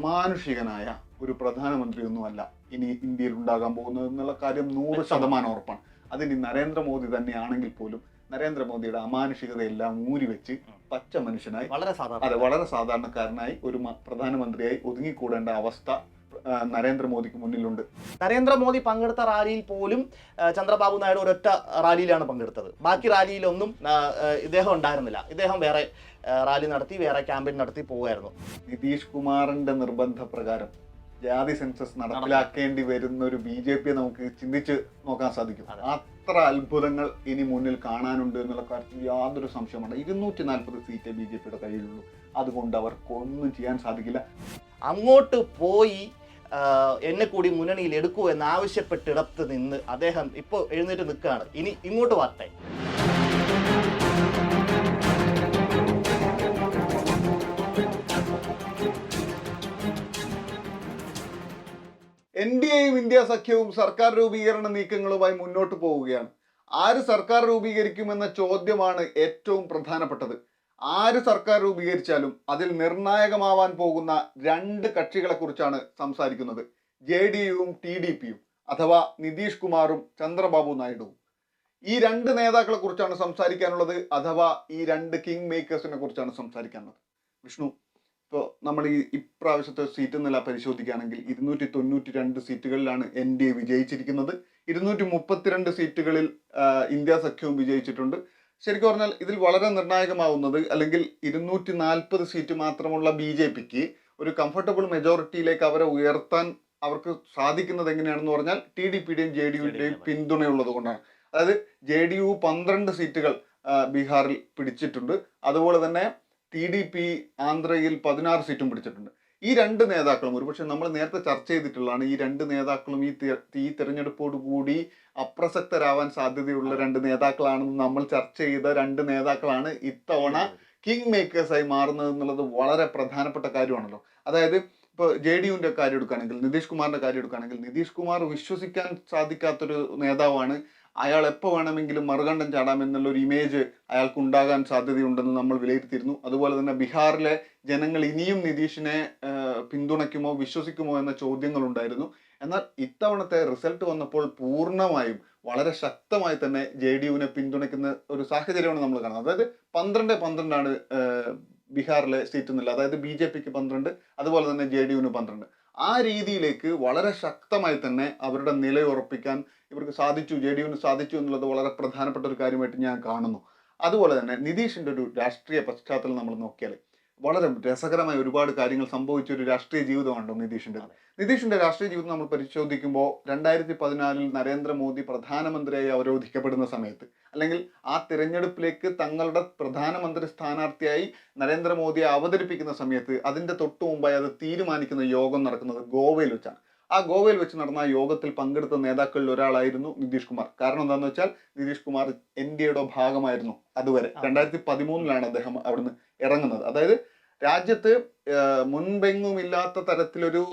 അമാനുഷികനായ ഒരു പ്രധാനമന്ത്രിയൊന്നുമല്ല ഇനി ഇന്ത്യയിൽ ഉണ്ടാകാൻ പോകുന്നത് എന്നുള്ള കാര്യം നൂറ് ശതമാനം ഉറപ്പാണ്. അതിനി നരേന്ദ്രമോദി തന്നെയാണെങ്കിൽ പോലും നരേന്ദ്രമോദിയുടെ അമാനുഷികതയെല്ലാം മൂരിവെച്ച് വെച്ച് പച്ച മനുഷ്യനായി വളരെ അതെ വളരെ സാധാരണക്കാരനായി ഒരു പ്രധാനമന്ത്രിയായി ഒതുങ്ങിക്കൂടേണ്ട അവസ്ഥ നരേന്ദ്രമോദിക്ക് മുന്നിലുണ്ട്. നരേന്ദ്രമോദി പങ്കെടുത്ത റാലിയിൽ പോലും ചന്ദ്രബാബു നായിഡു ഒരൊറ്റ റാലിയിലാണ് പങ്കെടുത്തത്. ബാക്കി റാലിയിലൊന്നും ഇദ്ദേഹം ഉണ്ടായിരുന്നില്ല. ഇദ്ദേഹം വേറെ റാലി നടത്തി വേറെ ക്യാമ്പയിൻ നടത്തി പോവുമായിരുന്നു നിതീഷ് കുമാറിന്റെ നിർബന്ധപ്രകാരം ജാതി സെൻസസ് നടപ്പിലാക്കേണ്ടി വരുന്ന ഒരു ബി ജെ പിയെ നമുക്ക് ചിന്തിച്ച് നോക്കാൻ സാധിക്കും. അത്ര അത്ഭുതങ്ങൾ ഇനി മുന്നിൽ കാണാനുണ്ട് എന്നുള്ള കാര്യത്തിൽ യാതൊരു സംശയമാണ് ഇരുന്നൂറ്റി നാൽപ്പത് സീറ്റേ ബി ജെ പിയുടെ കയ്യിലുള്ളൂ. അതുകൊണ്ട് അവർക്കൊന്നും ചെയ്യാൻ സാധിക്കില്ല. അങ്ങോട്ട് പോയി എന്നെ കൂടി മുന്നണിയിൽ എടുക്കൂ എന്ന് ആവശ്യപ്പെട്ടിടത്ത് നിന്ന് അദ്ദേഹം ഇപ്പോൾ എഴുന്നേറ്റ് നിൽക്കുകയാണ്. ഇനി ഇങ്ങോട്ട് വരട്ടെ എൻ ഡി എയും ഇന്ത്യ സഖ്യവും സർക്കാർ രൂപീകരണ നീക്കങ്ങളുമായി മുന്നോട്ട് പോവുകയാണ്. ആര് സർക്കാർ രൂപീകരിക്കുമെന്ന ചോദ്യമാണ് ഏറ്റവും പ്രധാനപ്പെട്ടത്. ആര് സർക്കാർ രൂപീകരിച്ചാലും അതിൽ നിർണായകമാവാൻ പോകുന്ന രണ്ട് കക്ഷികളെ കുറിച്ചാണ് സംസാരിക്കുന്നത്. ജെ ഡി യുവും ടി ഡി പിയും അഥവാ നിതീഷ് കുമാറും ചന്ദ്രബാബു നായിഡുവും. ഈ രണ്ട് നേതാക്കളെ കുറിച്ചാണ് സംസാരിക്കാനുള്ളത് അഥവാ ഈ രണ്ട് കിങ് മേക്കേഴ്സിനെ കുറിച്ചാണ് സംസാരിക്കാനുള്ളത്. വിഷ്ണു ഇപ്പോൾ നമ്മൾ ഈ ഇപ്രാവശ്യത്തെ സീറ്റ് നില പരിശോധിക്കുകയാണെങ്കിൽ ഇരുന്നൂറ്റി തൊണ്ണൂറ്റി രണ്ട് സീറ്റുകളിലാണ് എൻ ഡി എ വിജയിച്ചിരിക്കുന്നത്. ഇരുന്നൂറ്റി മുപ്പത്തിരണ്ട് സീറ്റുകളിൽ ഇന്ത്യ സഖ്യവും വിജയിച്ചിട്ടുണ്ട്. ശരിക്കും പറഞ്ഞാൽ ഇതിൽ വളരെ നിർണായകമാവുന്നത് അല്ലെങ്കിൽ ഇരുന്നൂറ്റി നാൽപ്പത് സീറ്റ് മാത്രമുള്ള ബി ജെ പിക്ക് ഒരു കംഫർട്ടബിൾ മെജോറിറ്റിയിലേക്ക് അവരെ ഉയർത്താൻ അവർക്ക് സാധിക്കുന്നത് എങ്ങനെയാണെന്ന് പറഞ്ഞാൽ ടി ഡി പിയുടെയും ജെ ഡി യുടെയും പിന്തുണയുള്ളത് കൊണ്ടാണ്. അതായത് ജെ ഡി യു പന്ത്രണ്ട് സീറ്റുകൾ ബീഹാറിൽ പിടിച്ചിട്ടുണ്ട്. അതുപോലെ തന്നെ ടി ഡി പി ആന്ധ്രയിൽ പതിനാറ് സീറ്റും പിടിച്ചിട്ടുണ്ട്. ഈ രണ്ട് നേതാക്കളും ഒരുപക്ഷെ നമ്മൾ നേരത്തെ ചർച്ച ചെയ്തിട്ടുള്ളതാണ് ഈ രണ്ട് നേതാക്കളും ഈ ഈ തെരഞ്ഞെടുപ്പോട് കൂടി അപ്രസക്തരാവാൻ സാധ്യതയുള്ള രണ്ട് നേതാക്കളാണെന്ന് നമ്മൾ ചർച്ച ചെയ്ത രണ്ട് നേതാക്കളാണ് ഇത്തവണ കിങ് മേക്കേഴ്സായി മാറുന്നത് എന്നുള്ളത് വളരെ പ്രധാനപ്പെട്ട കാര്യമാണല്ലോ. അതായത് ഇപ്പോൾ ജെ ഡി യുവിന്റെ കാര്യം എടുക്കുകയാണെങ്കിൽ നിതീഷ് കുമാറിന്റെ കാര്യം എടുക്കുകയാണെങ്കിൽ നിതീഷ് കുമാർ വിശ്വസിക്കാൻ സാധിക്കാത്തൊരു നേതാവാണ് അയാൾ എപ്പോൾ വേണമെങ്കിലും മറുകണ്ഠം ചാടാം എന്നുള്ള ഒരു ഇമേജ് അയാൾക്ക് ഉണ്ടാകാൻ സാധ്യതയുണ്ടെന്ന് നമ്മൾ വിലയിരുത്തിയിരുന്നു. അതുപോലെ തന്നെ ബീഹാറിലെ ജനങ്ങൾ ഇനിയും നിതീഷിനെ പിന്തുണയ്ക്കുമോ വിശ്വസിക്കുമോ എന്ന ചോദ്യങ്ങളുണ്ടായിരുന്നു. എന്നാൽ ഇത്തവണത്തെ റിസൾട്ട് വന്നപ്പോൾ പൂർണമായും വളരെ ശക്തമായി തന്നെ ജെ ഡി യുവിനെ പിന്തുണയ്ക്കുന്ന ഒരു സാഹചര്യമാണ് നമ്മൾ കാണുന്നത്. അതായത് പന്ത്രണ്ട് പന്ത്രണ്ടാണ് ബീഹാറിലെ സീറ്റ് എന്നുള്ളത് അതായത് ബി ജെ പിക്ക് പന്ത്രണ്ട് അതുപോലെ തന്നെ ജെ ഡി യുവിന് പന്ത്രണ്ട്. ആ രീതിയിലേക്ക് വളരെ ശക്തമായി തന്നെ അവരുടെ നിലയുറപ്പിക്കാൻ ഇവർക്ക് സാധിച്ചു. ജെ ഡി യുവിന് സാധിച്ചു എന്നുള്ളത് വളരെ പ്രധാനപ്പെട്ട ഒരു കാര്യമായിട്ട് ഞാൻ കാണുന്നു. അതുപോലെ തന്നെ നിതീഷിന്റെ ഒരു രാഷ്ട്രീയ പശ്ചാത്തലം നമ്മൾ നോക്കിയാൽ വളരെ രസകരമായ ഒരുപാട് കാര്യങ്ങൾ സംഭവിച്ച ഒരു രാഷ്ട്രീയ ജീവിതമാണല്ലോ നിതീഷിന്റെ നിതീഷിന്റെ രാഷ്ട്രീയ ജീവിതം നമ്മൾ പരിശോധിക്കുമ്പോൾ രണ്ടായിരത്തി പതിനാലിൽ നരേന്ദ്രമോദി പ്രധാനമന്ത്രിയായി അവരോധിക്കപ്പെടുന്ന സമയത്ത് അല്ലെങ്കിൽ ആ തിരഞ്ഞെടുപ്പിലേക്ക് തങ്ങളുടെ പ്രധാനമന്ത്രി സ്ഥാനാർത്ഥിയായി നരേന്ദ്രമോദിയെ അവതരിപ്പിക്കുന്ന സമയത്ത് അതിന്റെ തൊട്ടു മുമ്പായി അത് തീരുമാനിക്കുന്ന യോഗം നടക്കുന്നത് ഗോവയിൽ വെച്ചാണ്. ആ ഗോവയിൽ വെച്ച് നടന്ന യോഗത്തിൽ പങ്കെടുത്ത നേതാക്കളിൽ ഒരാളായിരുന്നു നിതീഷ് കുമാർ. കാരണം എന്താണെന്ന് വെച്ചാൽ നിതീഷ് കുമാർ എൻ ഡി എയുടെ ഭാഗമായിരുന്നു അതുവരെ. രണ്ടായിരത്തി പതിമൂന്നിലാണ് അദ്ദേഹം അവിടുന്ന് ഇറങ്ങുന്നത്. അതായത് രാജ്യത്ത് മുൻപെങ്ങുമില്ലാത്ത തരത്തിലൊരു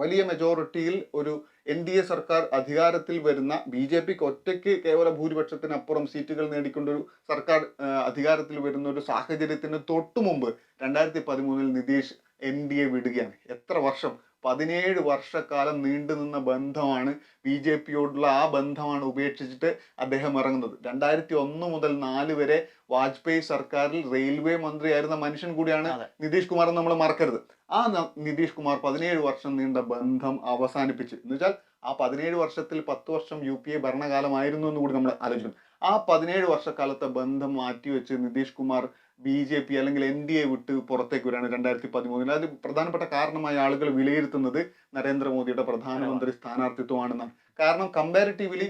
വലിയ മെജോറിറ്റിയിൽ ഒരു എൻ ഡി എ സർക്കാർ അധികാരത്തിൽ വരുന്ന ബി ജെ പിക്ക് ഒറ്റയ്ക്ക് കേവല ഭൂരിപക്ഷത്തിനപ്പുറം സീറ്റുകൾ നേടിക്കൊണ്ടൊരു സർക്കാർ അധികാരത്തിൽ വരുന്ന ഒരു സാഹചര്യത്തിന് തൊട്ടു മുമ്പ് രണ്ടായിരത്തി പതിമൂന്നിൽ നിതീഷ് എൻ ഡി എ വിടുകയാണ്. എത്ര വർഷം പതിനേഴ് വർഷക്കാലം നീണ്ടുനിന്ന ബന്ധമാണ് ബി ജെ പിയോടുള്ള ആ ബന്ധമാണ് ഉപേക്ഷിച്ചിട്ട് അദ്ദേഹം ഇറങ്ങുന്നത്. രണ്ടായിരത്തി ഒന്ന് മുതൽ നാല് വരെ വാജ്പേയി സർക്കാരിൽ റെയിൽവേ മന്ത്രിയായിരുന്ന മനുഷ്യൻ കൂടിയാണ്. നിതീഷ് കുമാർ നമ്മൾ മറക്കരുത്. ആ നിതീഷ് കുമാർ പതിനേഴ് വർഷം നീണ്ട ബന്ധം അവസാനിപ്പിച്ച്. എന്ന് വെച്ചാൽ ആ പതിനേഴ് വർഷത്തിൽ പത്ത് വർഷം യു പി എ ഭരണകാലമായിരുന്നു എന്ന് കൂടി നമ്മൾ ആലോചിക്കണം ആ പതിനേഴ് വർഷക്കാലത്തെ ബന്ധം മാറ്റിവെച്ച് Nitish Kumar B J P അല്ലെങ്കിൽ എൻ ഡി എ വിട്ട് പുറത്തേക്ക് വരികയാണ് രണ്ടായിരത്തി പതിമൂന്നിൽ അതിൽ പ്രധാനപ്പെട്ട കാരണമായി ആളുകൾ വിലയിരുത്തുന്നത് നരേന്ദ്രമോദിയുടെ പ്രധാനമന്ത്രി സ്ഥാനാർത്ഥിത്വമാണെന്നാണ്. കാരണം കമ്പാരിറ്റീവ്ലി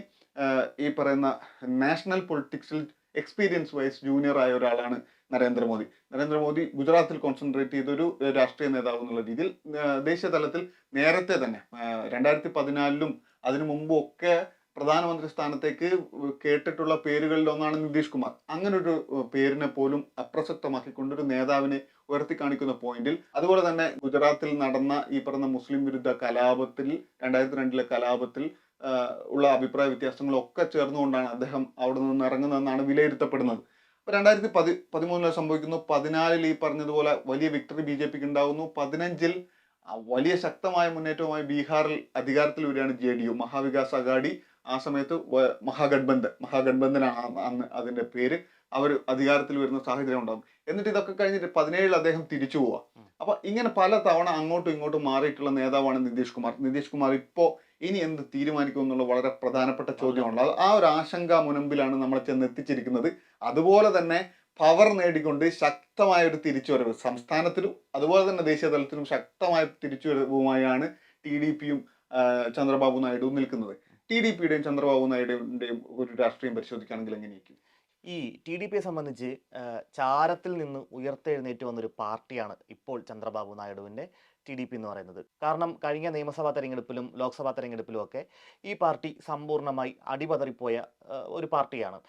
ഈ പറയുന്ന നാഷണൽ പൊളിറ്റിക്സിൽ എക്സ്പീരിയൻസ് വൈസ് ജൂനിയർ ആയ ഒരാളാണ് നരേന്ദ്രമോദി. നരേന്ദ്രമോദി ഗുജറാത്തിൽ കോൺസെൻട്രേറ്റ് ചെയ്തൊരു രാഷ്ട്രീയ നേതാവ് എന്നുള്ള രീതിയിൽ ദേശീയ തലത്തിൽ നേരത്തെ തന്നെ രണ്ടായിരത്തി പതിനാലിലും അതിനു മുമ്പും ഒക്കെ പ്രധാനമന്ത്രി സ്ഥാനത്തേക്ക് കേട്ടിട്ടുള്ള പേരുകളിൽ ഒന്നാണ് നിതീഷ് കുമാർ. ഒരു പേരിനെ പോലും അപ്രസക്തമാക്കിക്കൊണ്ട് ഒരു നേതാവിനെ ഉയർത്തി കാണിക്കുന്ന പോയിന്റിൽ. അതുപോലെ തന്നെ ഗുജറാത്തിൽ നടന്ന ഈ പറഞ്ഞ മുസ്ലിം വിരുദ്ധ കലാപത്തിൽ രണ്ടായിരത്തി രണ്ടിലെ കലാപത്തിൽ ഉള്ള അഭിപ്രായ വ്യത്യാസങ്ങളൊക്കെ ചേർന്നുകൊണ്ടാണ് അദ്ദേഹം അവിടെ നിന്ന് ഇറങ്ങുന്നതെന്നാണ് വിലയിരുത്തപ്പെടുന്നത്. അപ്പൊ രണ്ടായിരത്തി പതി പതിമൂന്നിൽ സംഭവിക്കുന്നു. പതിനാലിൽ ഈ പറഞ്ഞതുപോലെ വലിയ വിക്ടറി ബി ജെ പിക്ക് ഉണ്ടാകുന്നു പതിനഞ്ചിൽ വലിയ ശക്തമായ മുന്നേറ്റവുമായി ബീഹാറിൽ അധികാരത്തിൽ വരികയാണ് J D U Mahavikas Aghadi ആ സമയത്ത് മഹാഗഡ്ബന്ധൻ മഹാഗഡ്ബന്ധൻ മഹാഗഡ്ബന്ധനാണ് അന്ന് അതിന്റെ പേര്. അവർ അധികാരത്തിൽ വരുന്ന സാഹചര്യം ഉണ്ടാകും എന്നിട്ട് ഇതൊക്കെ കഴിഞ്ഞിട്ട് പതിനേഴിൽ അദ്ദേഹം തിരിച്ചു പോവാ. അപ്പൊ ഇങ്ങനെ പല തവണ അങ്ങോട്ടും ഇങ്ങോട്ടും മാറിയിട്ടുള്ള നേതാവാണ് നിതീഷ് കുമാർ. നിതീഷ് കുമാർ ഇപ്പോ ഇനി എന്ത് തീരുമാനിക്കും എന്നുള്ള വളരെ പ്രധാനപ്പെട്ട ചോദ്യമാണ് അത് ആ ഒരു ആശങ്ക മുനമ്പിലാണ് നമ്മൾ ചെന്ന് എത്തിച്ചിരിക്കുന്നത് അതുപോലെ തന്നെ പവർ നേടിക്കൊണ്ട് ശക്തമായ ഒരു തിരിച്ചുവരവ് സംസ്ഥാനത്തിലും അതുപോലെ തന്നെ ദേശീയ തലത്തിലും ശക്തമായ തിരിച്ചുവരവുമായാണ് ടി ഡി പിയും ചന്ദ്രബാബു നായിഡുവും നിൽക്കുന്നത്. ടി ഡി പിയുടെയും ചന്ദ്രബാബു നായിഡുവിന്റെയും ഒരു രാഷ്ട്രീയം പരിശോധിക്കുകയാണെങ്കിൽ എങ്ങനെയായിരിക്കും? ഈ ടി ഡി പിയെ സംബന്ധിച്ച് ചാരത്തിൽ നിന്ന് ഉയർത്തെഴുന്നേറ്റ് വന്നൊരു പാർട്ടിയാണ് ഇപ്പോൾ ചന്ദ്രബാബു നായിഡുവിന്റെ ടി ഡി പി എന്ന് പറയുന്നത്. കാരണം കഴിഞ്ഞ നിയമസഭാ തെരഞ്ഞെടുപ്പിലും ലോക്സഭാ തെരഞ്ഞെടുപ്പിലും ഒക്കെ ഈ പാർട്ടി സമ്പൂർണമായി അടിപതറിപ്പോയ ഒരു പാർട്ടിയാണ്.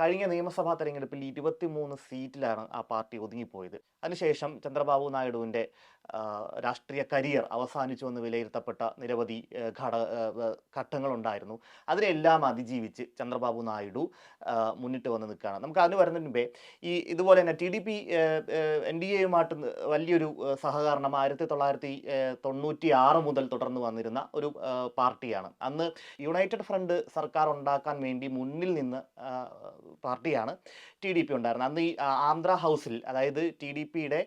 കഴിഞ്ഞ നിയമസഭാ തെരഞ്ഞെടുപ്പിൽ ഇരുപത്തിമൂന്ന് സീറ്റിലാണ് ആ പാർട്ടി ഒതുങ്ങിപ്പോയത്. അതിനുശേഷം ചന്ദ്രബാബു നായിഡുവിന്റെ രാഷ്ട്രീയ കരിയർ അവസാനിച്ചു എന്ന് വിലയിരുത്തപ്പെട്ട നിരവധി ഘട ഘട്ടങ്ങളുണ്ടായിരുന്നു. അതിനെല്ലാം അതിജീവിച്ച് ചന്ദ്രബാബു നായിഡു മുന്നിട്ട് വന്ന് നിൽക്കുകയാണ്. നമുക്ക് അതിന് വരുന്നതിന് മുമ്പേ ഈ ഇതുപോലെ തന്നെ T D P N D എയുമായിട്ട് വലിയൊരു സഹകരണം ആയിരത്തി തൊള്ളായിരത്തി തൊണ്ണൂറ്റി ആറ് മുതൽ തുടർന്ന് വന്നിരുന്ന ഒരു പാർട്ടിയാണ്. അന്ന് യുണൈറ്റഡ് ഫ്രണ്ട് സർക്കാർ ഉണ്ടാക്കാൻ വേണ്ടി മുന്നിൽ നിന്ന് പാർട്ടിയാണ് ടി ഡി പി ഉണ്ടായിരുന്നത്. അന്ന് ഈ ആന്ധ്ര ഹൗസിൽ അതായത് ടി ഡി പിയുടെ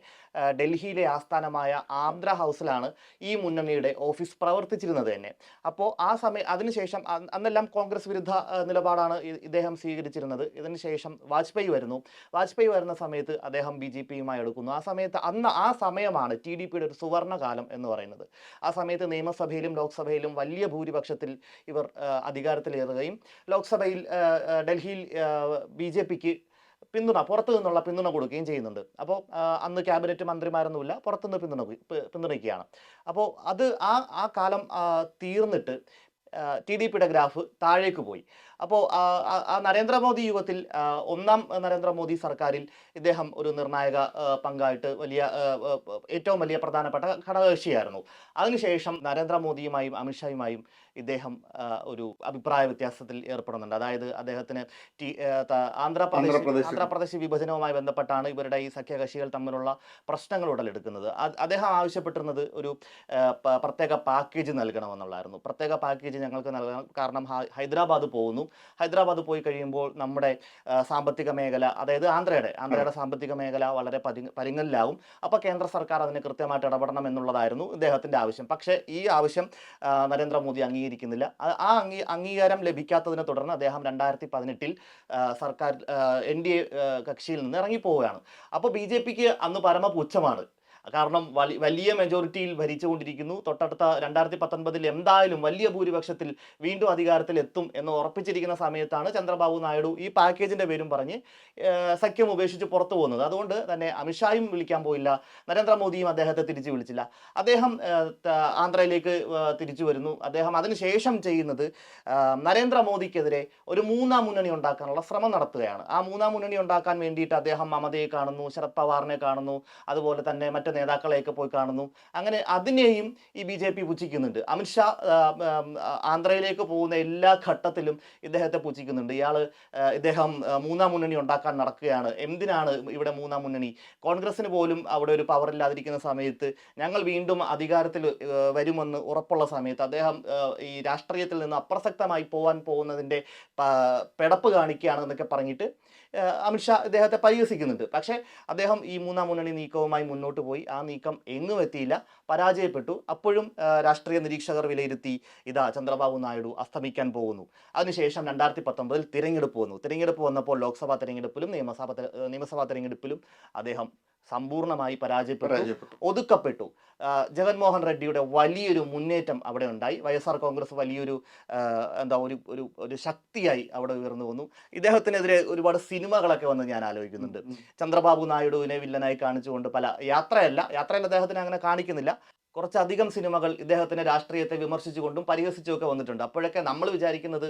ഡൽഹിയിലെ ആസ്ഥാനമായ ആന്ധ്ര ഹൗസിലാണ് ഈ മുന്നണിയുടെ ഓഫീസ് പ്രവർത്തിച്ചിരുന്നത് തന്നെ. അപ്പോൾ ആ സമയം അതിനുശേഷം അന്നെല്ലാം കോൺഗ്രസ് വിരുദ്ധ നിലപാടാണ് ഇദ്ദേഹം സ്വീകരിച്ചിരുന്നത്. ഇതിനുശേഷം വാജ്പേയി വരുന്നു. വാജ്പേയി വരുന്ന സമയത്ത് അദ്ദേഹം ബി ജെ പിയുമായി എടുക്കുന്നു ആ സമയത്ത് അന്ന് ആ സമയമാണ് ടി ഡി പിയുടെ ഒരു സുവർണകാലം എന്ന് പറയുന്നത്. ആ സമയത്ത് നിയമസഭയിലും ലോക്സഭയിലും വലിയ ഭൂരിപക്ഷത്തിൽ ഇവർ അധികാരത്തിലേറുകയും ലോക്സഭയിൽ ഡൽഹിയിൽ ബി ജെ പിക്ക് പിന്തുണ പുറത്തു നിന്നുള്ള പിന്തുണ കൊടുക്കുകയും ചെയ്യുന്നുണ്ട്. അപ്പോൾ അന്ന് ക്യാബിനറ്റ് മന്ത്രിമാരൊന്നുമില്ല പുറത്തുനിന്ന് പിന്തുണ പിന്തുണയ്ക്കുകയാണ്. അപ്പോൾ അത് ആ ആ കാലം തീർന്നിട്ട് ടി ഡി പിയുടെ ഗ്രാഫ് താഴേക്ക് പോയി. അപ്പോൾ ആ നരേന്ദ്രമോദി യുഗത്തിൽ ഒന്നാം നരേന്ദ്രമോദി സർക്കാരിൽ ഇദ്ദേഹം ഒരു നിർണായക പങ്കായിട്ട് വലിയ ഏറ്റവും വലിയ പ്രധാനപ്പെട്ട ഘടകകക്ഷിയായിരുന്നു. അതിനുശേഷം നരേന്ദ്രമോദിയുമായും അമിത്ഷായുമായും ഇദ്ദേഹം ഒരു അഭിപ്രായ വ്യത്യാസത്തിൽ ഏർപ്പെടുന്നുണ്ട്. അതായത് അദ്ദേഹത്തിന് ആന്ധ്രാപ്രദേശ്. ആന്ധ്രാപ്രദേശ്. വിഭജനവുമായി ബന്ധപ്പെട്ടാണ് ഇവരുടെ ഈ സഖ്യകക്ഷികൾ തമ്മിലുള്ള പ്രശ്നങ്ങൾ ഉടലെടുക്കുന്നത്. അദ്ദേഹം ആവശ്യപ്പെട്ടിരുന്നത് ഒരു പ്രത്യേക പാക്കേജ് നൽകണമെന്നുള്ളായിരുന്നു. പ്രത്യേക പാക്കേജ് ഞങ്ങൾക്ക് നൽകണം. കാരണം ഹൈദരാബാദ് പോകുന്നു. ഹൈദരാബാദ് പോയി കഴിയുമ്പോൾ നമ്മുടെ സാമ്പത്തിക മേഖല അതായത് ആന്ധ്രയുടെ ആന്ധ്രയുടെ സാമ്പത്തിക മേഖല വളരെ പതി പരിങ്ങലിലാവും. അപ്പോൾ കേന്ദ്ര സർക്കാർ അതിന് കൃത്യമായിട്ട് ഇടപെടണം എന്നുള്ളതായിരുന്നു ഇദ്ദേഹത്തിന്റെ ആവശ്യം. പക്ഷേ ഈ ആവശ്യം നരേന്ദ്രമോദി അംഗീകരിക്കുന്നില്ല. ആ- ആ അംഗീ അംഗീകാരം ലഭിക്കാത്തതിനെ തുടർന്ന് അദ്ദേഹം രണ്ടായിരത്തി പതിനെട്ടിൽ സർക്കാർ എൻ ഡി എ കക്ഷിയിൽ നിന്ന് ഇറങ്ങിപ്പോവുകയാണ്. അപ്പോൾ ബി ജെ പിക്ക് അന്ന് പരമപുച്ഛമാണ്. കാരണം വലി- വലിയ മെജോറിറ്റിയിൽ ഭരിച്ചുകൊണ്ടിരിക്കുന്നു. തൊട്ടടുത്ത രണ്ടായിരത്തി പത്തൊൻപതിൽ എന്തായാലും വലിയ ഭൂരിപക്ഷത്തിൽ വീണ്ടും അധികാരത്തിൽ എത്തും എന്ന് ഉറപ്പിച്ചിരിക്കുന്ന സമയത്താണ് ചന്ദ്രബാബു നായിഡു ഈ പാക്കേജിന്റെ പേരും പറഞ്ഞ് സഖ്യം ഉപേക്ഷിച്ച് പുറത്തു പോകുന്നത്. അതുകൊണ്ട് തന്നെ അമിത്ഷായും വിളിക്കാൻ പോയില്ല. നരേന്ദ്രമോദിയും അദ്ദേഹത്തെ തിരിച്ചു വിളിച്ചില്ല. അദ്ദേഹം ആന്ധ്രയിലേക്ക് തിരിച്ചു വരുന്നു. അദ്ദേഹം അതിനുശേഷം ചെയ്യുന്നത് നരേന്ദ്രമോദിക്കെതിരെ ഒരു മൂന്നാം മുന്നണി ഉണ്ടാക്കാനുള്ള ശ്രമം നടത്തുകയാണ്. ആ മൂന്നാം മുന്നണി ഉണ്ടാക്കാൻ വേണ്ടിയിട്ട് അദ്ദേഹം മമതയെ കാണുന്നു ശരത് പവാറിനെ കാണുന്നു. അതുപോലെ തന്നെ മറ്റ് നേതാക്കളെയൊക്കെ പോയി കാണുന്നു. അങ്ങനെ അതിനെയും ഈ ബി ജെ പി പുച്ഛിക്കുന്നുണ്ട്. അമിത്ഷാ ആന്ധ്രയിലേക്ക് പോകുന്ന എല്ലാ ഘട്ടത്തിലും ഇദ്ദേഹത്തെ പുച്ഛിക്കുന്നുണ്ട്. ഇയാൾ ഇദ്ദേഹം മൂന്നാം മുന്നണി ഉണ്ടാക്കാൻ നടക്കുകയാണ്. എന്തിനാണ് ഇവിടെ മൂന്നാം മുന്നണി? കോൺഗ്രസിന് പോലും അവിടെ ഒരു പവർ ഇല്ലാതിരിക്കുന്ന സമയത്ത് ഞങ്ങൾ വീണ്ടും അധികാരത്തിൽ വരുമെന്ന് ഉറപ്പുള്ള സമയത്ത് അദ്ദേഹം ഈ രാഷ്ട്രീയത്തിൽ നിന്ന് അപ്രസക്തമായി പോകാൻ പോകുന്നതിന്റെ പെടപ്പ് കാണിക്കുകയാണ് എന്നൊക്കെ പറഞ്ഞിട്ട് അമിത്ഷാ ഇദ്ദേഹത്തെ പരിഹസിക്കുന്നുണ്ട്. പക്ഷേ അദ്ദേഹം ഈ മൂന്നാം മുന്നണി നീക്കവുമായി മുന്നോട്ട് പോയി. ആ നീക്കം എങ്ങും എത്തിയില്ല. പരാജയപ്പെട്ടു. അപ്പോഴും രാഷ്ട്രീയ നിരീക്ഷകർ വിലയിരുത്തി ഇതാ ചന്ദ്രബാബു നായിഡു അസ്തമിക്കാൻ പോകുന്നു. അതിനുശേഷം രണ്ടായിരത്തി പത്തൊമ്പതിൽ തിരഞ്ഞെടുപ്പ് വന്നു. തിരഞ്ഞെടുപ്പ് വന്നപ്പോൾ ലോക്സഭാ തിരഞ്ഞെടുപ്പിലും നിയമസഭാ നിയമസഭാ തിരഞ്ഞെടുപ്പിലും അദ്ദേഹം സമ്പൂർണമായി പരാജയപ്പെട്ടു ഒതുക്കപ്പെട്ടു. ജഗൻമോഹൻ റെഡ്ഡിയുടെ വലിയൊരു മുന്നേറ്റം അവിടെ ഉണ്ടായി. വൈ എസ് ആർ കോൺഗ്രസ് വലിയൊരു എന്താ ഒരു ഒരു ഒരു ശക്തിയായി അവിടെ ഉയർന്നു വന്നു. ഇദ്ദേഹത്തിനെതിരെ ഒരുപാട് സിനിമകളൊക്കെ വന്ന് ഞാൻ ആലോചിക്കുന്നുണ്ട്. ചന്ദ്രബാബു നായിഡുവിനെ വില്ലനായി കാണിച്ചുകൊണ്ട് പല യാത്രയല്ല യാത്രയിൽ അദ്ദേഹത്തിനെ അങ്ങനെ കാണിക്കുന്നില്ല. കുറച്ചധികം സിനിമകൾ ഇദ്ദേഹത്തിന്റെ രാഷ്ട്രീയത്തെ വിമർശിച്ചുകൊണ്ടും പരിഹസിച്ചുമൊക്കെ വന്നിട്ടുണ്ട്. അപ്പോഴൊക്കെ നമ്മൾ വിചാരിക്കുന്നത്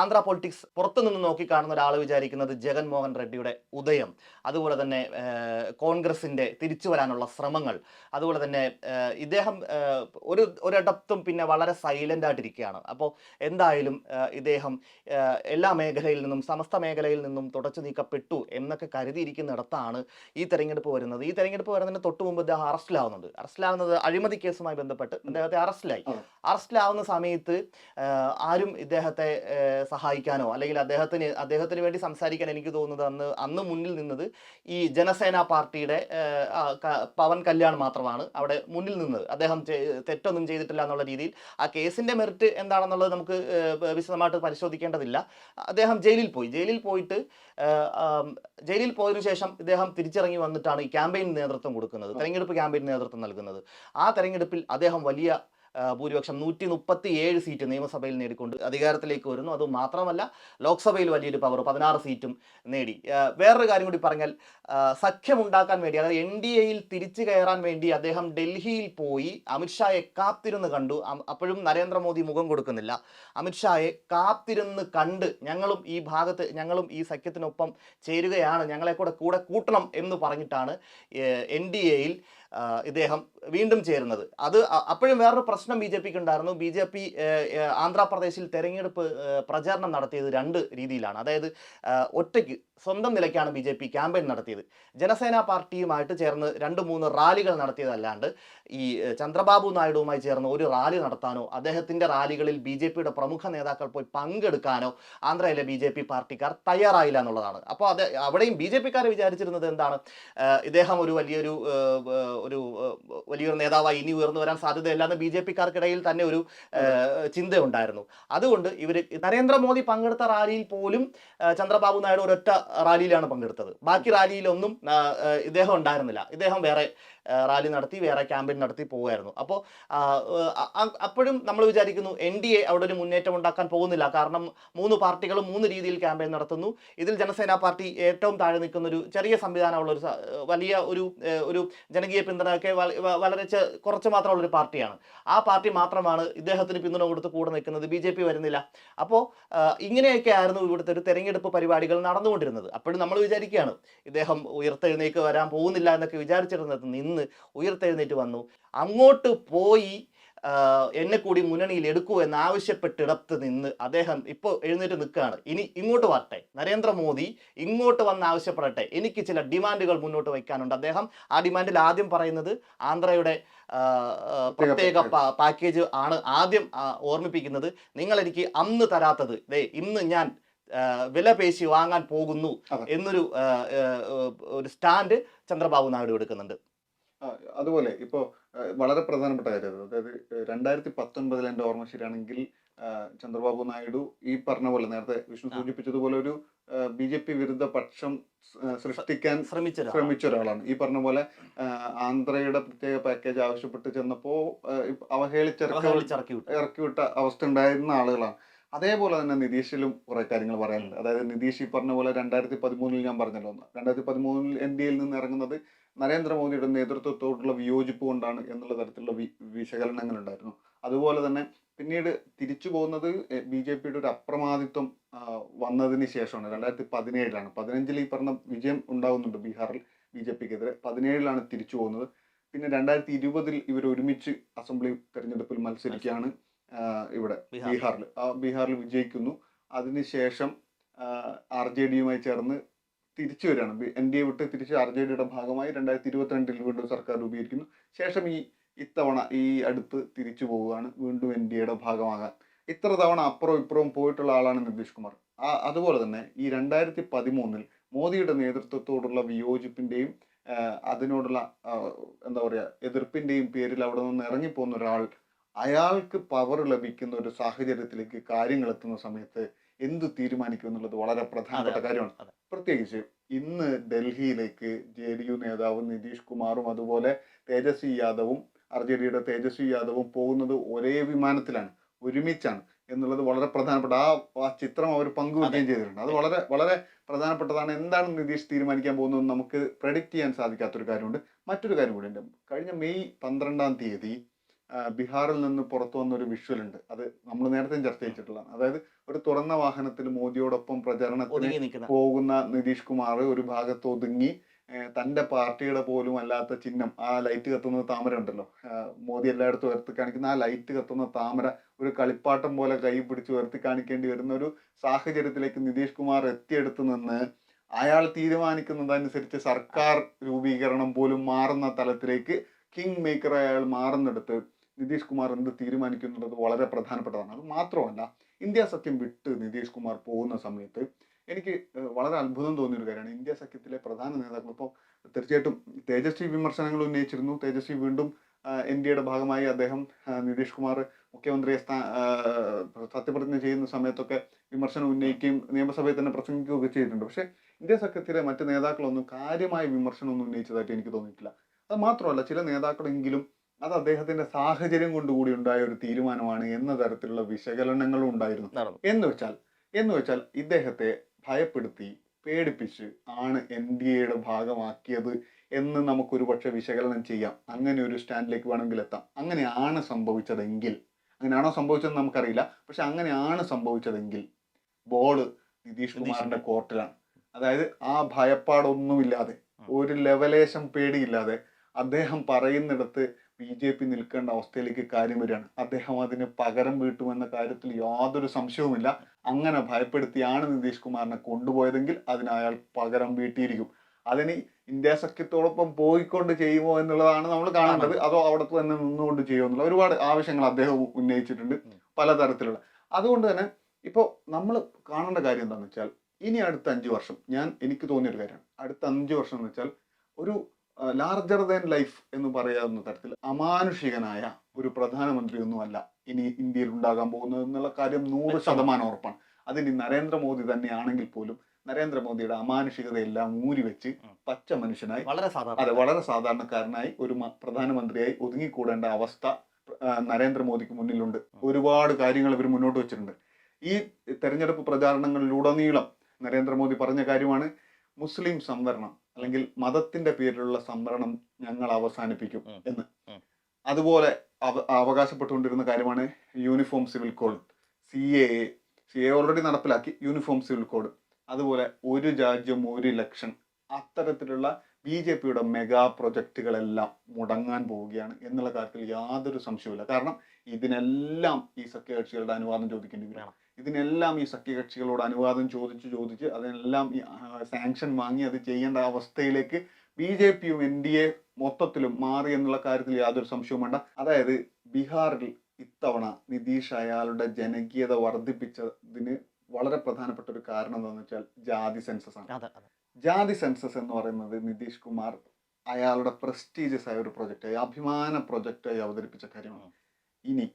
ആന്ധ്രാ പൊളിറ്റിക്സ് പുറത്തുനിന്ന് നോക്കിക്കാണുന്ന നോക്കി കാണുന്ന ഒരാൾ വിചാരിക്കുന്നത് ജഗൻമോഹൻ റെഡ്ഡിയുടെ ഉദയം. അതുപോലെ തന്നെ കോൺഗ്രസിന്റെ തിരിച്ചു വരാനുള്ള ശ്രമങ്ങൾ. അതുപോലെ തന്നെ ഇദ്ദേഹം ഒരു ഒരിടത്തും പിന്നെ വളരെ സൈലന്റ് ആയിട്ടിരിക്കുകയാണ്. അപ്പോൾ എന്തായാലും ഇദ്ദേഹം എല്ലാ മേഖലയിൽ നിന്നും സമസ്ത മേഖലയിൽ നിന്നും തുടച്ചു നീക്കപ്പെട്ടു എന്നൊക്കെ കരുതിയിരിക്കുന്നിടത്താണ് ഈ തെരഞ്ഞെടുപ്പ് വരുന്നത്. ഈ തെരഞ്ഞെടുപ്പ് വരുന്നതിന് തൊട്ട് മുമ്പ് ഇദ്ദേഹം അറസ്റ്റിലാവുന്നുണ്ട്. അറസ്റ്റിലാവുന്നത് അഴിമതി അഴിമതി കേസുമായി ബന്ധപ്പെട്ട് അദ്ദേഹത്തെ അറസ്റ്റിലായി. അറസ്റ്റിലാവുന്ന സമയത്ത് ആരും ഇദ്ദേഹത്തെ സഹായിക്കാനോ അല്ലെങ്കിൽ അദ്ദേഹത്തിന് അദ്ദേഹത്തിന് വേണ്ടി സംസാരിക്കാൻ എനിക്ക് തോന്നുന്നത് അന്ന് അന്ന് മുന്നിൽ നിന്നത് ഈ ജനസേന പാർട്ടിയുടെ പവൻ കല്യാൺ മാത്രമാണ്. അവിടെ മുന്നിൽ നിന്നത്. അദ്ദേഹം തെറ്റൊന്നും ചെയ്തിട്ടില്ല എന്നുള്ള രീതിയിൽ. ആ കേസിന്റെ മെറിറ്റ് എന്താണെന്നുള്ളത് നമുക്ക് വിശദമായിട്ട് പരിശോധിക്കേണ്ടതില്ല. അദ്ദേഹം ജയിലിൽ പോയി. ജയിലിൽ പോയിട്ട് ജയിലിൽ പോയതിനു ശേഷം ഇദ്ദേഹം തിരിച്ചിറങ്ങി വന്നിട്ടാണ് ഈ ക്യാമ്പയിൻ നേതൃത്വം കൊടുക്കുന്നത്. തെരഞ്ഞെടുപ്പ് ക്യാമ്പയിൻ നേതൃത്വം നൽകുന്നത്. ആ തെരഞ്ഞെടുപ്പിൽ അദ്ദേഹം വലിയ ഭൂരിപക്ഷം നൂറ്റി മുപ്പത്തി ഏഴ് സീറ്റ് നിയമസഭയിൽ നേടിക്കൊണ്ട് അധികാരത്തിലേക്ക് വരുന്നു. അത് മാത്രമല്ല ലോക്സഭയിൽ വലിയൊരു പവർ പതിനാറ് സീറ്റും നേടി. വേറൊരു കാര്യം കൂടി പറഞ്ഞാൽ സഖ്യമുണ്ടാക്കാൻ വേണ്ടി അതായത് എൻ ഡി എയിൽ തിരിച്ചു കയറാൻ വേണ്ടി അദ്ദേഹം ഡൽഹിയിൽ പോയി അമിത്ഷായെ കാത്തിരുന്ന് കണ്ടു. അപ്പോഴും നരേന്ദ്രമോദി മുഖം കൊടുക്കുന്നില്ല. അമിത്ഷായെ കാത്തിരുന്ന് കണ്ട് ഞങ്ങളും ഈ ഭാഗത്ത് ഞങ്ങളും ഈ സഖ്യത്തിനൊപ്പം ചേരുകയാണ്. ഞങ്ങളെ കൂടെ കൂടെ കൂട്ടണം എന്ന് പറഞ്ഞിട്ടാണ് എൻ ഡി എയിൽ ഇദ്ദേഹം വീണ്ടും ചേരുന്നത്. അത് അപ്പോഴും വേറൊരു പ്രശ്നം ബി ജെ പിക്ക് ഉണ്ടായിരുന്നു. ബി ജെ പി ആന്ധ്രാപ്രദേശിൽ തെരഞ്ഞെടുപ്പ് പ്രചാരണം നടത്തിയത് രണ്ട് രീതിയിലാണ്. അതായത് ഒറ്റയ്ക്ക് സ്വന്തം നിലയ്ക്കാണ് ബി ജെ പി ക്യാമ്പയിൻ നടത്തിയത്. ജനസേന പാർട്ടിയുമായിട്ട് ചേർന്ന് രണ്ട് മൂന്ന് റാലികൾ നടത്തിയതല്ലാണ്ട് ഈ ചന്ദ്രബാബു നായിഡുവുമായി ചേർന്ന് ഒരു റാലി നടത്താനോ അദ്ദേഹത്തിന്റെ റാലികളിൽ ബി ജെ പിയുടെ പ്രമുഖ നേതാക്കൾ പോയി പങ്കെടുക്കാനോ ആന്ധ്രയിലെ ബി ജെ പി പാർട്ടിക്കാർ തയ്യാറായില്ല എന്നുള്ളതാണ്. അപ്പോൾ അത് അവിടെയും ബി ജെ പിക്കാർ വിചാരിച്ചിരുന്നത് എന്താണ്? ഇദ്ദേഹം ഒരു വലിയൊരു ഒരു വലിയൊരു നേതാവായി ഇനി ഉയർന്നു വരാൻ സാധ്യതയില്ല എന്ന് ബി ജെ പിക്കാർക്കിടയിൽ തന്നെ ഒരു ചിന്തയുണ്ടായിരുന്നു. അതുകൊണ്ട് ഇവർ നരേന്ദ്രമോദി പങ്കെടുത്ത റാലിയിൽ പോലും ചന്ദ്രബാബു നായിഡു ഒരൊറ്റ റാലിയിലാണ് പങ്കെടുത്തത്. ബാക്കി റാലിയിലൊന്നും ഇദ്ദേഹം ഉണ്ടായിരുന്നില്ല. ഇദ്ദേഹം വേറെ റാലി നടത്തി വേറെ ക്യാമ്പയിൻ നടത്തി പോവുമായിരുന്നു അപ്പോൾ അപ്പോഴും നമ്മൾ വിചാരിക്കുന്നു എൻ ഡി എ അവിടെ ഒരു മുന്നേറ്റം ഉണ്ടാക്കാൻ പോകുന്നില്ല. കാരണം മൂന്ന് പാർട്ടികളും മൂന്ന് രീതിയിൽ ക്യാമ്പയിൻ നടത്തുന്നു. ഇതിൽ ജനസേന പാർട്ടി ഏറ്റവും താഴെ നിൽക്കുന്ന ഒരു ചെറിയ സംവിധാനമുള്ള ഒരു വലിയ ഒരു ഒരു ജനകീയ പിന്തുണയൊക്കെ വളരെ കുറച്ച് മാത്രമുള്ള ഒരു പാർട്ടിയാണ്. ആ പാർട്ടി മാത്രമാണ് ഇദ്ദേഹത്തിന് പിന്തുണ കൊടുത്ത് കൂടെ നിൽക്കുന്നത്. ബി ജെ പി വരുന്നില്ല. അപ്പോൾ ഇങ്ങനെയൊക്കെ ആയിരുന്നു ഇവിടുത്തെ ഒരു തെരഞ്ഞെടുപ്പ് പരിപാടികൾ നടന്നുകൊണ്ടിരുന്നത്. അപ്പോഴും നമ്മൾ വിചാരിക്കുകയാണ് ഇദ്ദേഹം ഉയർത്തെഴുന്നേക്ക് വരാൻ പോകുന്നില്ല എന്നൊക്കെ വിചാരിച്ചിരുന്നത്. നിന്ന് ഉയർത്തെഴുന്നേറ്റ് വന്നു. അങ്ങോട്ട് പോയി എന്നെ കൂടി മുന്നണിയിൽ എടുക്കൂ എന്ന് ആവശ്യപ്പെട്ടിടത്ത് നിന്ന് അദ്ദേഹം ഇപ്പോൾ എഴുന്നേറ്റ് നിൽക്കുകയാണ്. ഇനി ഇങ്ങോട്ട് വരട്ടെ. നരേന്ദ്രമോദി ഇങ്ങോട്ട് വന്ന് ആവശ്യപ്പെടട്ടെ. എനിക്ക് ചില ഡിമാൻഡുകൾ മുന്നോട്ട് വയ്ക്കാനുണ്ട് അദ്ദേഹം. ആ ഡിമാൻഡിൽ ആദ്യം പറയുന്നത് ആന്ധ്രയുടെ പ്രത്യേക പാക്കേജ് ആണ് ആദ്യം ഓർമ്മിപ്പിക്കുന്നത്. നിങ്ങൾ എനിക്ക് അന്ന് തരാത്തത് ദേ ഇന്ന് ഞാൻ വില പേശി വാങ്ങാൻ പോകുന്നു എന്നൊരു ഒരു സ്റ്റാൻഡ് ചന്ദ്രബാബു നായിഡു എടുക്കുന്നുണ്ട്. അതുപോലെ ഇപ്പോൾ വളരെ പ്രധാനപ്പെട്ട കാര്യം അതായത് രണ്ടായിരത്തി പത്തൊൻപതിൽ എന്റെ ഓർമ്മ ശരിയാണെങ്കിൽ ചന്ദ്രബാബു നായിഡു ഈ പറഞ്ഞ പോലെ നേരത്തെ വിഷ്ണു സൂചിപ്പിച്ചതുപോലെ ഒരു ബി ജെ പി വിരുദ്ധ പക്ഷം സൃഷ്ടിക്കാൻ ശ്രമിച്ച ശ്രമിച്ച ഒരാളാണ് ഈ പറഞ്ഞ പോലെ ആന്ധ്രയുടെ പ്രത്യേക പാക്കേജ് ആവശ്യപ്പെട്ട് ചെന്നപ്പോ വിട്ടു ഇറക്കി വിട്ട. അവസ്ഥ ഉണ്ടായിരുന്ന ആളുകളാണ്. അതേപോലെ തന്നെ നിതീഷിലും കുറെ കാര്യങ്ങൾ പറയാനുണ്ട്. അതായത് നിതീഷ് ഈ പറഞ്ഞ പോലെ രണ്ടായിരത്തി പതിമൂന്നിൽ ഞാൻ പറഞ്ഞല്ലോ രണ്ടായിരത്തി പതിമൂന്നിൽ എൻ ഡി എയിൽ നിന്ന് ഇറങ്ങുന്നത് നരേന്ദ്രമോദിയുടെ നേതൃത്വത്തോടുള്ള വിയോജിപ്പ് കൊണ്ടാണ് എന്നുള്ള തരത്തിലുള്ള വി വിശകലനങ്ങൾ ഉണ്ടായിരുന്നു അതുപോലെ തന്നെ പിന്നീട് തിരിച്ചു പോകുന്നത് ബി ജെ പിയുടെ ഒരു അപ്രമാദിത്വം വന്നതിന് ശേഷമാണ്. രണ്ടായിരത്തി പതിനേഴിലാണ് പതിനഞ്ചിൽ ഈ പറഞ്ഞ വിജയം ഉണ്ടാകുന്നുണ്ട് ബീഹാറിൽ ബി ജെ പിക്കെതിരെ. പതിനേഴിലാണ് തിരിച്ചു പോകുന്നത്. പിന്നെ രണ്ടായിരത്തി ഇരുപതിൽ ഇവർ ഒരുമിച്ച് അസംബ്ലി തെരഞ്ഞെടുപ്പിൽ മത്സരിക്കുകയാണ് ഇവിടെ ബീഹാറിൽ. ആ ബീഹാറിൽ വിജയിക്കുന്നു. അതിനുശേഷം ആർ ജെ ഡിയുമായി ചേർന്ന് തിരിച്ചു വരികയാണ്. എൻ ഡി എ വിട്ട് തിരിച്ച് ആർ ജെ ഡിയുടെ ഭാഗമായി രണ്ടായിരത്തി ഇരുപത്തിരണ്ടിൽ വീണ്ടും സർക്കാർ രൂപീകരിക്കുന്നു. ശേഷം ഈ ഇത്തവണ ഈ അടുത്ത് തിരിച്ചു പോവുകയാണ്. വീണ്ടും എൻ ഡി എയുടെ ഭാഗമാകാൻ. ഇത്ര തവണ അപ്പുറവും ഇപ്പുറവും പോയിട്ടുള്ള ആളാണ് നിതീഷ് കുമാർ. ആ അതുപോലെ തന്നെ ഈ രണ്ടായിരത്തി പതിമൂന്നിൽ മോദിയുടെ നേതൃത്വത്തോടുള്ള വിയോജിപ്പിന്റെയും അതിനോടുള്ള എന്താ പറയുക എതിർപ്പിന്റെയും പേരിൽ അവിടെ നിന്ന് ഇറങ്ങിപ്പോകുന്ന ഒരാൾ അയാൾക്ക് പവർ ലഭിക്കുന്ന ഒരു സാഹചര്യത്തിലേക്ക് കാര്യങ്ങൾ എത്തുന്ന സമയത്ത് എന്ത് തീരുമാനിക്കും എന്നുള്ളത് വളരെ പ്രധാനപ്പെട്ട കാര്യമാണ്. പ്രത്യേകിച്ച് ഇന്ന് ഡൽഹിയിലേക്ക് ജെ ഡി യു നേതാവ് നിതീഷ് കുമാറും അതുപോലെ തേജസ്വി യാദവും ആർ ജെ ഡിയുടെ തേജസ്വി യാദവും പോകുന്നത് ഒരേ വിമാനത്തിലാണ് ഒരുമിച്ചാണ് എന്നുള്ളത് വളരെ പ്രധാനപ്പെട്ട ആ ആ ചിത്രം അവർ പങ്കുവയ്ക്കുകയും ചെയ്തിട്ടുണ്ട്. അത് വളരെ വളരെ പ്രധാനപ്പെട്ടതാണ്. എന്താണ് നിതീഷ് തീരുമാനിക്കാൻ പോകുന്നത് നമുക്ക് പ്രഡിക്റ്റ് ചെയ്യാൻ സാധിക്കാത്തൊരു കാര്യമുണ്ട്. മറ്റൊരു കാര്യം കൂടി ഉണ്ട്. കഴിഞ്ഞ മെയ് പന്ത്രണ്ടാം തീയതി ബീഹാറിൽ നിന്ന് പുറത്തു വന്ന ഒരു വിഷ്വൽ ഉണ്ട്. അത് നമ്മൾ നേരത്തെ ചർച്ച ചെയ്തിട്ടുള്ളതാണ്. അതായത് ഒരു തുറന്ന വാഹനത്തിൽ മോദിയോടൊപ്പം പ്രചരണത്തിന് പോകുന്ന നിതീഷ് കുമാർ ഒരു ഭാഗത്ത് ഒതുങ്ങി തന്റെ പാർട്ടിയുടെ പോലും അല്ലാത്ത ചിഹ്നം ആ ലൈറ്റ് കത്തുന്ന താമര ഉണ്ടല്ലോ. മോദി എല്ലായിടത്തും ഉയർത്തി കാണിക്കുന്ന ആ ലൈറ്റ് കത്തുന്ന താമര ഒരു കളിപ്പാട്ടം പോലെ കൈ പിടിച്ച് ഉയർത്തി കാണിക്കേണ്ടി വരുന്ന ഒരു സാഹചര്യത്തിലേക്ക് നിതീഷ് കുമാർ എത്തിയെടുത്ത് നിന്ന് അയാൾ തീരുമാനിക്കുന്നതനുസരിച്ച് സർക്കാർ രൂപീകരണം പോലും മാറുന്ന തലത്തിലേക്ക് കിങ് മേക്കർ അയാൾ മാറുന്നിടത്ത് നിതീഷ് കുമാർ എന്ത് തീരുമാനിക്കുന്നുള്ളത് വളരെ പ്രധാനപ്പെട്ടതാണ്. അത് മാത്രമല്ല ഇന്ത്യ സഖ്യം വിട്ട് നിതീഷ് കുമാർ പോകുന്ന സമയത്ത് എനിക്ക് വളരെ അത്ഭുതം തോന്നിയ ഒരു കാര്യമാണ്. ഇന്ത്യ സഖ്യത്തിലെ പ്രധാന നേതാക്കൾ ഇപ്പോൾ തീർച്ചയായിട്ടും തേജസ്വി വിമർശനങ്ങൾ ഉന്നയിച്ചിരുന്നു. തേജസ്വി വീണ്ടും എൻ ഡി എയുടെ ഭാഗമായി അദ്ദേഹം നിതീഷ് കുമാർ മുഖ്യമന്ത്രിയെ സ്ഥാ സത്യപ്രതിജ്ഞ ചെയ്യുന്ന സമയത്തൊക്കെ വിമർശനം ഉന്നയിക്കുകയും നിയമസഭയിൽ തന്നെ പ്രസംഗിക്കുകയൊക്കെ ചെയ്തിട്ടുണ്ട്. പക്ഷേ ഇന്ത്യ സഖ്യത്തിലെ മറ്റ് നേതാക്കളൊന്നും കാര്യമായ വിമർശനമൊന്നും ഉന്നയിച്ചതായിട്ട് എനിക്ക് തോന്നിയിട്ടില്ല. അത് മാത്രമല്ല ചില നേതാക്കളെങ്കിലും അത് അദ്ദേഹത്തിന്റെ സാഹചര്യം കൊണ്ടുകൂടി ഉണ്ടായ ഒരു തീരുമാനമാണ് എന്ന തരത്തിലുള്ള വിശകലനങ്ങളും ഉണ്ടായിരുന്നു. എന്ന് വെച്ചാൽ എന്ന് വെച്ചാൽ ഇദ്ദേഹത്തെ ഭയപ്പെടുത്തി പേടിപ്പിച്ച് ആണ് എൻ ഡി എയുടെ ഭാഗമാക്കിയത് എന്ന് നമുക്കൊരു പക്ഷെ വിശകലനം ചെയ്യാം. അങ്ങനെ ഒരു സ്റ്റാൻഡിലേക്ക് വേണമെങ്കിൽ എത്താം. അങ്ങനെയാണ് സംഭവിച്ചതെങ്കിൽ അങ്ങനെയാണോ സംഭവിച്ചതെന്ന് നമുക്കറിയില്ല. പക്ഷെ അങ്ങനെയാണ് സംഭവിച്ചതെങ്കിൽ ബോൾ നിതീഷ് കുമാറിന്റെ കോർട്ടിലാണ്. അതായത് ആ ഭയപ്പാടൊന്നുമില്ലാതെ ഒരു ലെവലേശം പേടിയില്ലാതെ അദ്ദേഹം പറയുന്നിടത്ത് ബി ജെ പി നിൽക്കേണ്ട അവസ്ഥയിലേക്ക് കാര്യം വരികയാണ്. അദ്ദേഹം അതിന് പകരം വീട്ടുമെന്ന കാര്യത്തിൽ യാതൊരു സംശയവുമില്ല. അങ്ങനെ ഭയപ്പെടുത്തിയാണ് നിതീഷ് കുമാറിനെ കൊണ്ടുപോയതെങ്കിൽ അതിന് അയാൾ പകരം വീട്ടിയിരിക്കും. അതിന് ഇന്ത്യ സഖ്യത്തോടൊപ്പം പോയിക്കൊണ്ട് ചെയ്യുമോ എന്നുള്ളതാണ് നമ്മൾ കാണേണ്ടത്. അതോ അവിടെ തന്നെ നിന്നുകൊണ്ട് ചെയ്യുമോ എന്നുള്ള ഒരുപാട് ആവശ്യങ്ങൾ അദ്ദേഹം ഉന്നയിച്ചിട്ടുണ്ട് പലതരത്തിലുള്ള അതുകൊണ്ട് തന്നെ ഇപ്പോൾ നമ്മൾ കാണേണ്ട കാര്യം എന്താണെന്ന് വെച്ചാൽ ഇനി അടുത്ത അഞ്ച് വർഷം ഞാൻ എനിക്ക് തോന്നിയൊരു കാര്യമാണ്. അടുത്ത അഞ്ച് വർഷം എന്ന് വെച്ചാൽ ഒരു ലാർജർ ദാൻ ലൈഫ് എന്ന് പറയാവുന്ന തരത്തിൽ അമാനുഷികനായ ഒരു പ്രധാനമന്ത്രിയൊന്നുമല്ല ഇനി ഇന്ത്യയിൽ ഉണ്ടാകാൻ പോകുന്നത് എന്നുള്ള കാര്യം നൂറ് ശതമാനം ഉറപ്പാണ്. അതിന് നരേന്ദ്രമോദി തന്നെയാണെങ്കിൽ പോലും നരേന്ദ്രമോദിയുടെ അമാനുഷികതയെല്ലാം മൂരിവെച്ച് വെച്ച് പച്ച മനുഷ്യനായി വളരെ അതെ വളരെ സാധാരണക്കാരനായി ഒരു പ്രധാനമന്ത്രിയായി ഒതുങ്ങിക്കൂടേണ്ട അവസ്ഥ നരേന്ദ്രമോദിക്ക് മുന്നിലുണ്ട്. ഒരുപാട് കാര്യങ്ങൾ ഇവർ മുന്നോട്ട് വെച്ചിട്ടുണ്ട്. ഈ തെരഞ്ഞെടുപ്പ് പ്രചാരണങ്ങളിലുടനീളം നരേന്ദ്രമോദി പറഞ്ഞ കാര്യമാണ് മുസ്ലിം സംവരണം. അല്ലെങ്കിൽ മതത്തിന്റെ പേരിലുള്ള സംവരണം ഞങ്ങൾ അവസാനിപ്പിക്കും എന്ന്. അതുപോലെ അവ- അവകാശപ്പെട്ടുകൊണ്ടിരുന്ന കാര്യമാണ് uniform civil code. C A C A already നടപ്പിലാക്കി യൂണിഫോം സിവിൽ കോഡ്. അതുപോലെ ഒരു രാജ്യം ഒരു ഇലക്ഷൻ അത്തരത്തിലുള്ള ബി ജെ പിയുടെ മെഗാ പ്രൊജക്റ്റുകളെല്ലാം മുടങ്ങാൻ പോവുകയാണ് എന്നുള്ള കാര്യത്തിൽ യാതൊരു സംശയവുമില്ല. കാരണം ഇതിനെല്ലാം ഈ സഖ്യകക്ഷികളുടെ അനുവാദം ചോദിക്കേണ്ടി വരും. വേണം. ഇതിനെല്ലാം ഈ സഖ്യകക്ഷികളോട് അനുവാദം ചോദിച്ച് ചോദിച്ച് അതിനെല്ലാം ഈ സാങ്ഷൻ വാങ്ങി അത് ചെയ്യേണ്ട അവസ്ഥയിലേക്ക് ബി ജെ പിയും എൻ ഡി എ മൊത്തത്തിലും മാറി എന്നുള്ള കാര്യത്തിൽ യാതൊരു സംശയവും വേണ്ട. അതായത് ബീഹാറിൽ ഇത്തവണ നിതീഷ് അയാളുടെ ജനകീയത വർദ്ധിപ്പിച്ചതിന് വളരെ പ്രധാനപ്പെട്ട ഒരു കാരണം എന്താണെന്ന് വെച്ചാൽ ജാതി സെൻസസ് ആണ്. ജാതി സെൻസസ് എന്ന് പറയുന്നത് നിതീഷ് കുമാർ അയാളുടെ പ്രസ്റ്റീജിയസ് ആയ ഒരു പ്രൊജക്റ്റായി അഭിമാന പ്രൊജക്റ്റായി അവതരിപ്പിച്ച കാര്യമാണ്. ഇനി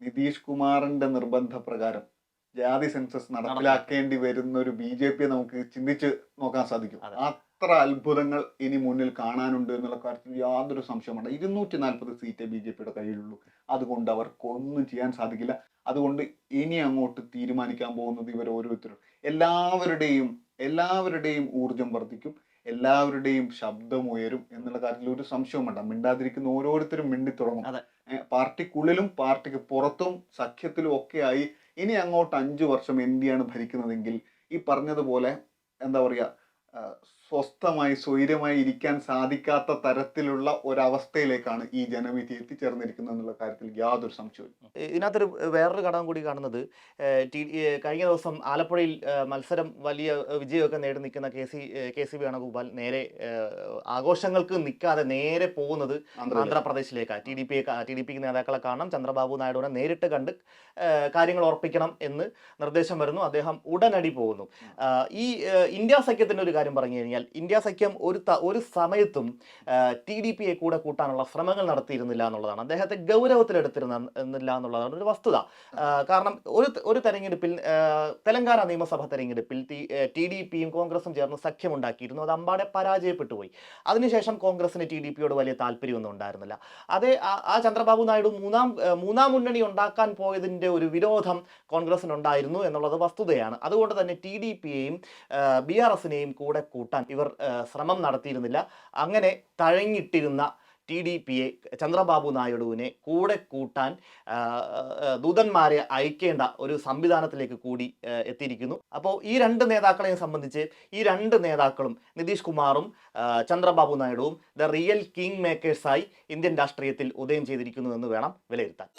നിതീഷ് കുമാറിന്റെ നിർബന്ധ പ്രകാരം ജാതി സെൻസസ് നടപ്പിലാക്കേണ്ടി വരുന്ന ഒരു ബി ജെ പിയെ നമുക്ക് ചിന്തിച്ച് നോക്കാൻ സാധിക്കും. അതെ. അത്ര അത്ഭുതങ്ങൾ ഇനി മുന്നിൽ കാണാനുണ്ട് എന്നുള്ള കാര്യത്തിൽ യാതൊരു സംശയമുണ്ട് ഇരുന്നൂറ്റി നാൽപ്പത് സീറ്റേ ബി ജെ പിയുടെ കയ്യിലുള്ളൂ. അതുകൊണ്ട് അവർക്കൊന്നും ചെയ്യാൻ സാധിക്കില്ല. അതുകൊണ്ട് ഇനി അങ്ങോട്ട് തീരുമാനിക്കാൻ പോകുന്നത് ഇവർ ഓരോരുത്തരും. എല്ലാവരുടെയും എല്ലാവരുടെയും ഊർജം വർദ്ധിക്കും. എല്ലാവരുടെയും ശബ്ദം ഉയരും എന്നുള്ള കാര്യത്തിൽ ഒരു സംശയവും വേണ്ട. മിണ്ടാതിരിക്കുന്ന ഓരോരുത്തരും മിണ്ടി തുടങ്ങും പാർട്ടിക്കുള്ളിലും പാർട്ടിക്ക് പുറത്തും സഖ്യത്തിലും ഒക്കെയായി ഇനി അങ്ങോട്ട് അഞ്ചു വർഷം എൻ ഡി ആണ് ഭരിക്കുന്നതെങ്കിൽ ഈ പറഞ്ഞതുപോലെ എന്താ പറയുക സ്വസ്ഥമായി സ്വൈര്യമായി ഇരിക്കാൻ സാധിക്കാത്ത തരത്തിലുള്ള ഒരവസ്ഥയിലേക്കാണ് ഈ ജനവിധി എത്തിച്ചേർന്നിരിക്കുന്നത് എന്നുള്ള കാര്യത്തിൽ യാതൊരു സംശയവും ഇതിനകത്തൊരു വേറൊരു ഘടകം കൂടി കാണുന്നത് കഴിഞ്ഞ ദിവസം ആലപ്പുഴയിൽ മത്സരം വലിയ വിജയമൊക്കെ നേടി നിൽക്കുന്ന K C K C Venugopal നേരെ ആഘോഷങ്ങൾക്ക് നിൽക്കാതെ നേരെ പോകുന്നത്. ആന്ധ്രാപ്രദേശിലേക്കാണ് T D P T D P നേതാക്കളെ കാണണം. ചന്ദ്രബാബു നായിഡുവിനെ നേരിട്ട് കണ്ട് കാര്യങ്ങൾ ഉറപ്പിക്കണം എന്ന് നിർദ്ദേശം വരുന്നു. അദ്ദേഹം ഉടനടി പോകുന്നു. ഈ ഇന്ത്യ സഖ്യത്തിന്റെ ഒരു കാര്യം പറഞ്ഞു കഴിഞ്ഞാൽ ഇന്ത്യ സഖ്യം ഒരു ഒരു സമയത്തും ടി ഡി പിയെ കൂടെ കൂട്ടാനുള്ള ശ്രമങ്ങൾ നടത്തിയിരുന്നില്ല എന്നുള്ളതാണ്. അദ്ദേഹത്തെ ഗൗരവത്തിലെടുത്തിരുന്നില്ല എന്നുള്ളതാണ് ഒരു വസ്തുത. കാരണം ഒരു ഒരു തെരഞ്ഞെടുപ്പിൽ തെലങ്കാന നിയമസഭാ തെരഞ്ഞെടുപ്പിൽ ടി ഡി പിയും കോൺഗ്രസും ചേർന്ന് സഖ്യമുണ്ടാക്കിയിരുന്നു. അത് അമ്പാടെ പരാജയപ്പെട്ടു പോയി അതിനുശേഷം കോൺഗ്രസിന് ടി ഡി പിയോട് വലിയ താല്പര്യമൊന്നും ഉണ്ടായിരുന്നില്ല. അതേ ആ ചന്ദ്രബാബു നായിഡു മൂന്നാം മൂന്നാം മുന്നണി ഉണ്ടാക്കാൻ പോയതിന്റെ ഒരു വിരോധം കോൺഗ്രസിനുണ്ടായിരുന്നു എന്നുള്ളത് വസ്തുതയാണ്. അതുകൊണ്ട് തന്നെ ടി ഡി പിയെയും ബി ആർ എസിനെയും കൂടെ കൂട്ടാൻ ഇവർ ശ്രമം നടത്തിയിരുന്നില്ല. അങ്ങനെ തഴഞ്ഞിട്ടിരുന്ന ടി ഡി പിയെ ചന്ദ്രബാബു നായിഡുവിനെ കൂടെ കൂട്ടാൻ ദൂതന്മാരെ അയക്കേണ്ട ഒരു സംവിധാനത്തിലേക്ക് കൂടി എത്തിയിരിക്കുന്നു. അപ്പോൾ ഈ രണ്ട് നേതാക്കളെയും സംബന്ധിച്ച് ഈ രണ്ട് നേതാക്കളും നിതീഷ് കുമാറും ചന്ദ്രബാബു നായിഡുവും ദ റിയൽ കിങ് മേക്കേഴ്സായി ഇന്ത്യൻ രാഷ്ട്രീയത്തിൽ ഉദയം ചെയ്തിരിക്കുന്നു എന്ന് വേണം വിലയിരുത്താൻ.